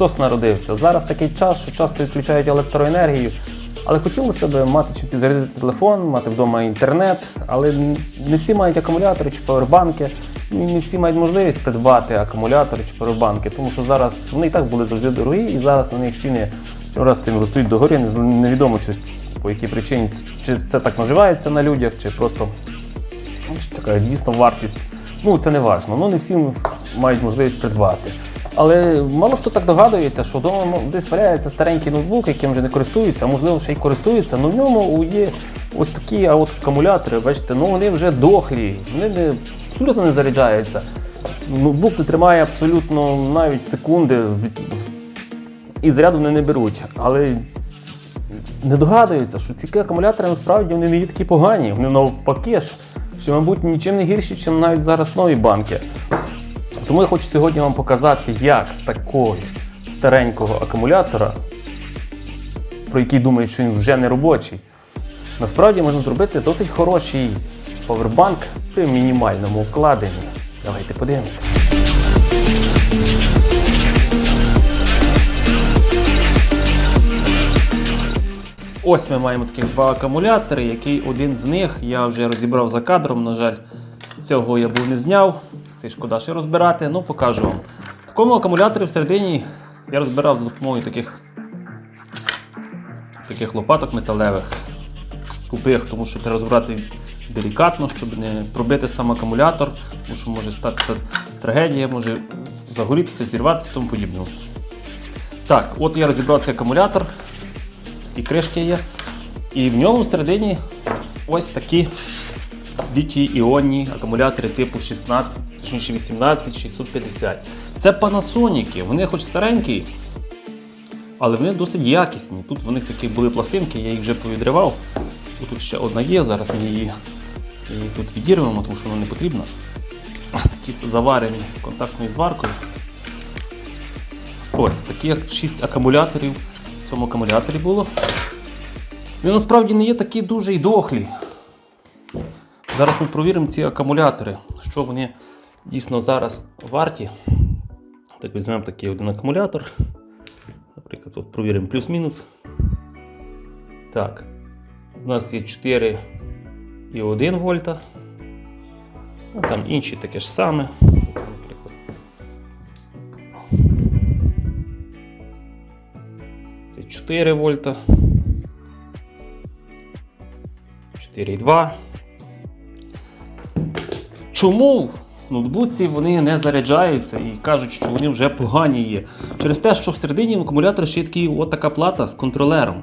Христос народився. Зараз такий час, що часто відключають електроенергію. Але хотілося б мати чи підзарядити телефон, мати вдома інтернет, але не всі мають акумулятори чи павербанки. І не всі мають можливість придбати акумулятори чи павербанки, тому що зараз вони і так були завжди дорогі, і зараз на них ціни раз тим ростуть догори. Не- Невідомо, чи по якій причині чи це так наживається на людях, чи просто Ну, що така дійсно вартість. Ну, це не важно. Ну, не всі мають можливість придбати. Але мало хто так догадується, що вдома ну, десь валяється старенький ноутбук, яким вже не користуються, а можливо ще й користуються. Ну в ньому є ось такі а от акумулятори, бачите, ну вони вже дохлі, вони не, абсолютно не заряджаються. Ноутбук не тримає абсолютно навіть секунди і заряду вони не беруть. Але не догадуються, що ці акумулятори насправді вони не є такі погані. Вони навпаки ж, що, мабуть, нічим не гірші, ніж навіть зараз нові банки. Тому я хочу сьогодні вам показати, як з такого старенького акумулятора, про який думають, що він вже не робочий, насправді можна зробити досить хороший повербанк при мінімальному вкладенні. Давайте подивимося. Ось ми маємо таких два акумулятори, який один з них я вже розібрав за кадром. На жаль, цього я був не зняв. Це шкода ще розбирати, ну покажу вам. В такому акумуляторі всередині я розбирав за допомогою таких, таких лопаток металевих, скупих, тому що треба розбирати делікатно, щоб не пробити сам акумулятор, тому що може статися трагедія, може загорітися, зірватися і тому подібне. Так, от я розібрав цей акумулятор і кришки є. І в ньому всередині ось такі літій-іонні акумулятори типу 16, точніше 18 650. Це Panasonic, вони хоч старенькі, але вони досить якісні. Тут в них такі були пластинки, я їх вже повідривав. Тут ще одна є, зараз ми її, її тут відірвемо, тому що вона не потрібна. Такі заварені контактною зваркою. Ось такі 6 акумуляторів в цьому акумуляторі було. Вони насправді не є такі дуже й дохлі. Зараз ми провіримо ці акумулятори, що вони дійсно зараз варті. Так, візьмемо такий один акумулятор. Наприклад, от провіримо плюс-мінус. Так, у нас є 4 і 1 вольта. А там інші таке ж саме. Наприклад. Це 4 вольта. 4,2. Чому в ноутбуці вони не заряджаються і кажуть, що вони вже погані є? Через те, що всередині акумулятора ще є такий, от така плата з контролером.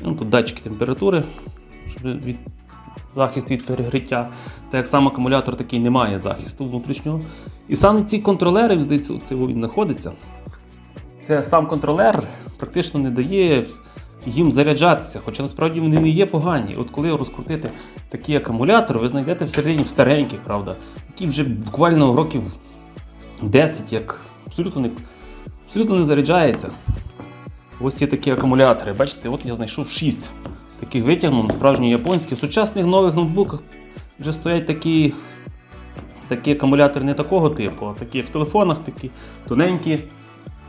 Ну, тут датчики температури, щоб від, захист від перегриття. Та як сам акумулятор такий не має захисту внутрішнього. І саме ці контролери, здається, це він знаходиться. Це сам контролер практично не дає їм заряджатися, хоча насправді вони не є погані. От коли розкрутити такі акумулятори, ви знайдете всередині в стареньких, правда, які вже буквально років 10, як абсолютно не, абсолютно не заряджається. Ось є такі акумулятори. Бачите, от я знайшов 6 таких витягнув, справжні японські. В сучасних нових ноутбуках вже стоять такі, такі акумулятори не такого типу, а такі в телефонах, такі тоненькі.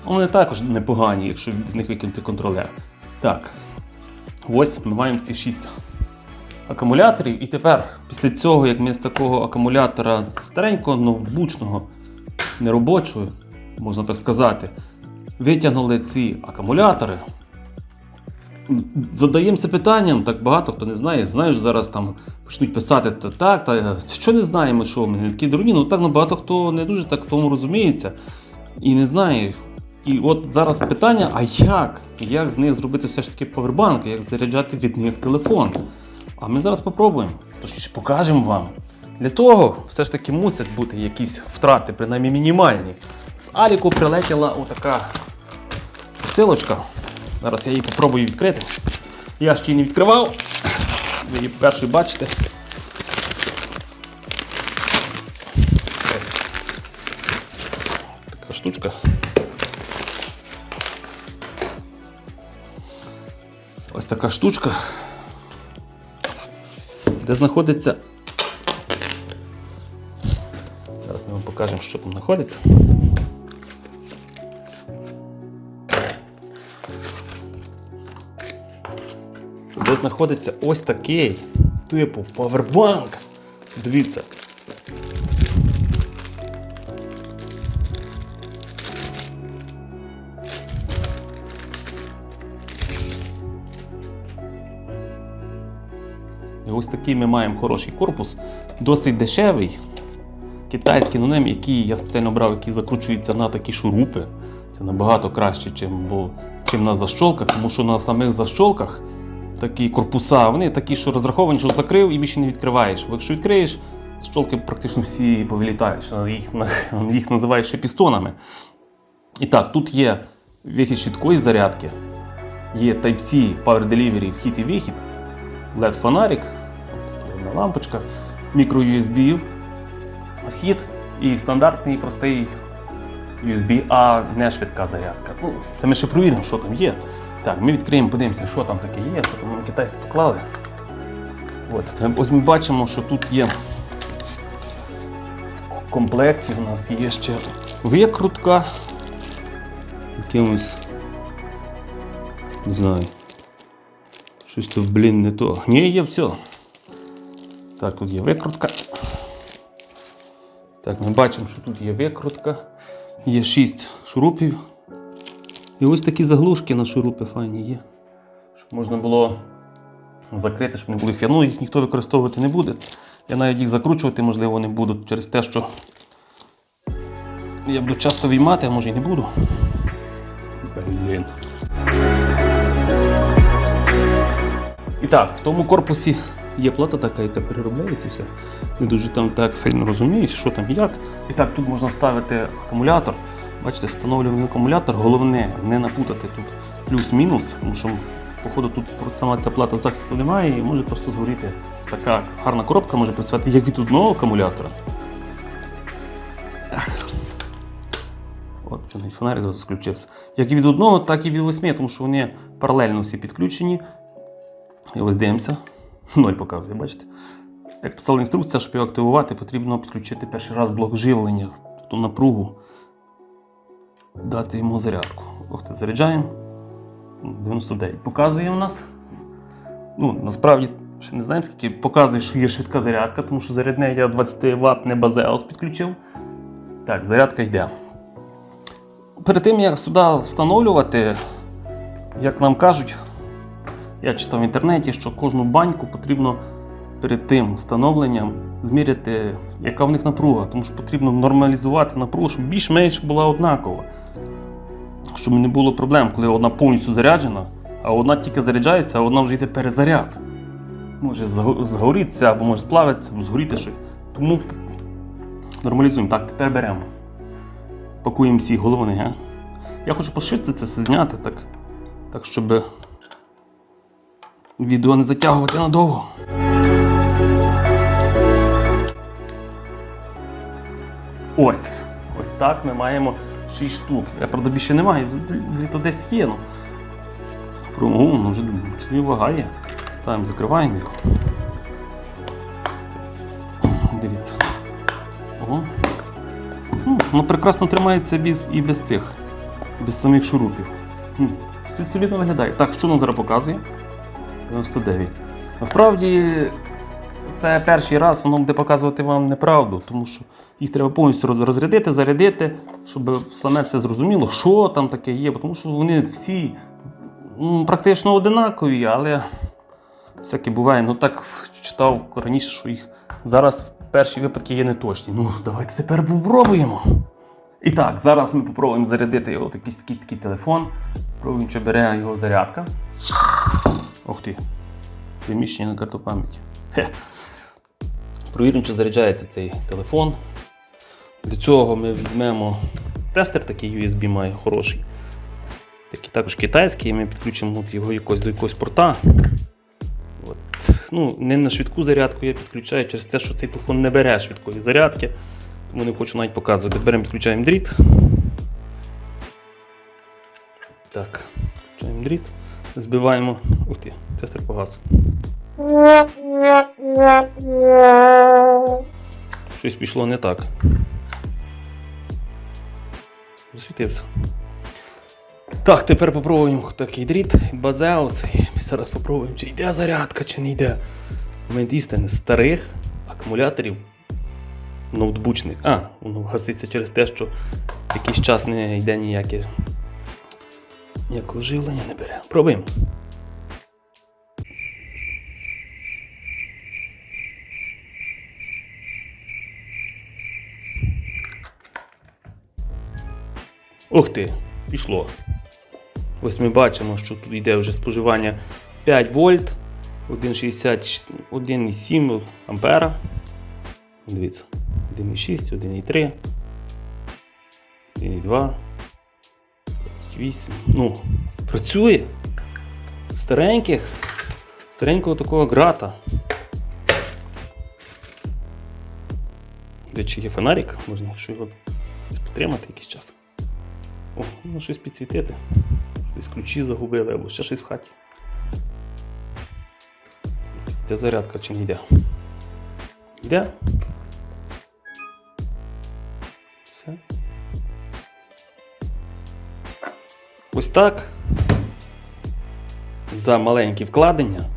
Вони також непогані, якщо з них викинути контролер. Так, ось ми маємо ці 6 акумуляторів. І тепер, після цього, як ми з такого акумулятора старенького, ноутбучного, неробочого, можна так сказати, витягнули ці акумулятори. Задаємося питанням, так багато хто не знає. Знаєш, зараз там почнуть писати та так, та що не знаємо, що ми не такі дурні. Ну так ну, багато хто не дуже так тому розуміється і не знає. І от зараз питання: а як? Як з них зробити все ж таки повербанк, як заряджати від них телефон? А ми зараз попробуємо. Тож покажемо вам. Для того все ж таки мусять бути якісь втрати, принаймні мінімальні. З Аліку прилетіла отака посилочка. Зараз я її попробую відкрити. Я ще її не відкривав. Ви її перший бачите. Така штучка. ось така штучка, де знаходиться. Зараз ми вам покажемо, що там знаходиться. Де знаходиться ось такий типу павербанк. Дивіться. Ось такий ми маємо хороший корпус, досить дешевий. Китайський нонем, який я спеціально брав, який закручується на такі шурупи. Це набагато краще, чим, бо, чим на защолках, тому що на самих защолках такі корпуса, вони такі, що розраховані, що закрив і більше не відкриваєш. Бо якщо відкриєш, защолки практично всі повилітають, що їх, їх називають ще пістонами. І так, тут є вихід швидкої зарядки, є Type-C Power Delivery вхід і вихід, LED-фонарик, одна лампочка, мікро-USB вхід і стандартний простий USB, а не швидка зарядка. Ну, це ми ще провіримо, що там є. Так, ми відкриємо, подивимося, що там таке є, що там китайці поклали. От. Ось ми бачимо, що тут є в комплекті у нас є ще викрутка. Якимось. Не знаю. Щось тут, блін, не то. Ні, є все. Так, тут є викрутка. Так, ми бачимо, що тут є викрутка, є 6 шурупів. І ось такі заглушки на шурупи файні є. Щоб можна було закрити, щоб не було їх. Ну, їх ніхто використовувати не буде. Я навіть їх закручувати, можливо, не буду через те, що я буду часто виймати, а може і не буду. Блін. І так, в тому корпусі є плата така, яка переробляється все. Не дуже там так сильно розумієш, що там як. І так, тут можна вставити акумулятор. Бачите, встановлюємо акумулятор. Головне не напутати тут плюс-мінус, тому що, походу, тут сама ця плата захисту немає і може просто згоріти. Така гарна коробка може працювати як від одного акумулятора. От, що навіть фонарик зараз включився. Як і від одного, так і від восьми, тому що вони паралельно всі підключені. І ось дивимося. Ноль показує, бачите? Як писала інструкція, щоб його активувати, потрібно підключити перший раз блок живлення, тобто напругу, дати йому зарядку. Ох ти, заряджаємо. 99 показує у нас. Ну, насправді, ще не знаємо, скільки показує, що є швидка зарядка, тому що зарядне я 20 Вт не базеус підключив. Так, зарядка йде. Перед тим, як сюди встановлювати, як нам кажуть, я читав в інтернеті, що кожну баньку потрібно перед тим встановленням зміряти, яка в них напруга, тому що потрібно нормалізувати напругу, щоб більш-менш була однакова. Щоб не було проблем, коли одна повністю заряджена, а одна тільки заряджається, а одна вже йде перезаряд. Може зго- згорітися або може сплавитися, або згоріти щось. Тому нормалізуємо. Так, тепер беремо. Пакуємо всі головини. Я хочу пошвидше це все зняти, так, так щоб відео не затягувати надовго. Ось. Ось так ми маємо 6 штук. Я правда більше не маю, літо десь є. Ну. Про, о, ну, вже чую вага. Ставимо, закриваємо його. Дивіться. Ну, воно прекрасно тримається без, і без цих, без самих шурупів. Все солідно виглядає. Так, що нам зараз показує? 99. Насправді, це перший раз воно буде показувати вам неправду, тому що їх треба повністю розрядити, зарядити, щоб саме це зрозуміло, що там таке є, тому що вони всі практично одинакові, але всяке буває. Ну так читав раніше, що їх зараз перші випадки є неточні. Ну, давайте тепер попробуємо. І так, зараз ми попробуємо зарядити його якийсь такий, такий телефон. Пробуємо, чи бере його зарядка. Ух ти. Приміщення на карту пам'яті. Провіримо, чи заряджається цей телефон. Для цього ми візьмемо тестер, такий USB має хороший. Такий також китайський, ми підключимо його якось до якогось порта. От. Ну, не на швидку зарядку я підключаю через те, що цей телефон не бере швидкої зарядки. Тому не хочу навіть показувати. Беремо, підключаємо дріт. Так, підключаємо дріт. Збиваємо. Ух ти, тестер погас. Щось пішло не так. Засвітився. Так, тепер попробуємо такий дріт Базеус. Зараз попробуємо, чи йде зарядка, чи не йде. Момент істини старих акумуляторів ноутбучних. А, воно гаситься через те, що якийсь час не йде ніяке. Ніякого живлення не бере. Пробуємо. Ух ти, пішло. Ось ми бачимо, що тут йде вже споживання 5 вольт, 1,60, 1,7 ампера. Дивіться, 1,6, 1,3, 1,2, 28. Ну, працює. Стареньких, старенького такого грата. Де чи є фонарик, можна, якщо його потримати якийсь час. О, ну щось підсвітити. Десь ключі загубили або ще щось в хаті. Де зарядка чи не йде? Йде? Ось так. За маленькі вкладення.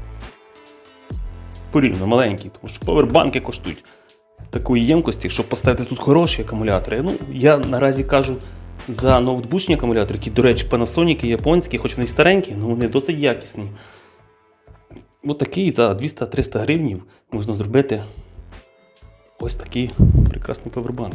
Порівняно маленькі, тому що повербанки коштують такої ємкості, щоб поставити тут хороші акумулятори. Ну, я наразі кажу за ноутбучні акумулятори, які, до речі, Panasonic, японські, хоч вони старенькі, але вони досить якісні. Ось такий за 200-300 гривнів можна зробити ось такий прекрасний повербанк.